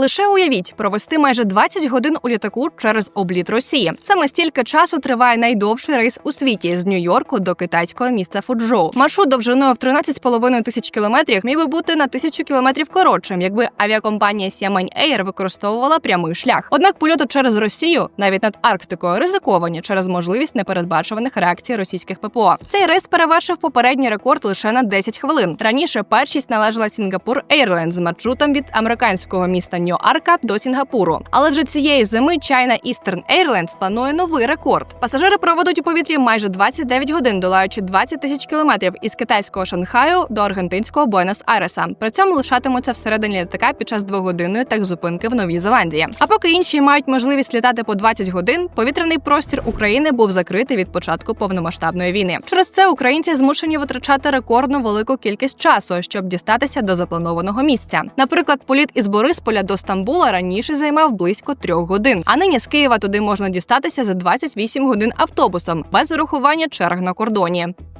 Лише уявіть, провести майже 20 годин у літаку через обліт Росії. Саме стільки часу триває найдовший рейс у світі з Нью-Йорку до китайського міста Фуджоу. Маршрут довжиною в 13,5 тисяч кілометрів міг би бути на тисячу кілометрів коротшим, якби авіакомпанія Сіамень Air використовувала прямий шлях. Однак польоти через Росію, навіть над Арктикою, ризиковані через можливість непередбачуваних реакцій російських ППО. Цей рейс перевершив попередній рекорд лише на 10 хвилин. Раніше першість належала Сінгапур Airlines з маршрутом від американського міста Нью-Арка до Сінгапуру. Але вже цієї зими China Eastern Airlines планує новий рекорд. Пасажири проведуть у повітрі майже 29 годин, долаючи 20 тисяч кілометрів із китайського Шанхаю до аргентинського Буенос-Айреса. При цьому лишатимуться всередині літака під час двогодинної техзупинки в Новій Зеландії. А поки інші мають можливість літати по 20 годин, повітряний простір України був закритий від початку повномасштабної війни. Через це українці змушені витрачати рекордно велику кількість часу, щоб дістатися до запланованого місця. Наприклад, політ із Борисполя до Стамбула раніше займав близько трьох годин. А нині з Києва туди можна дістатися за 28 годин автобусом без урахування черг на кордоні.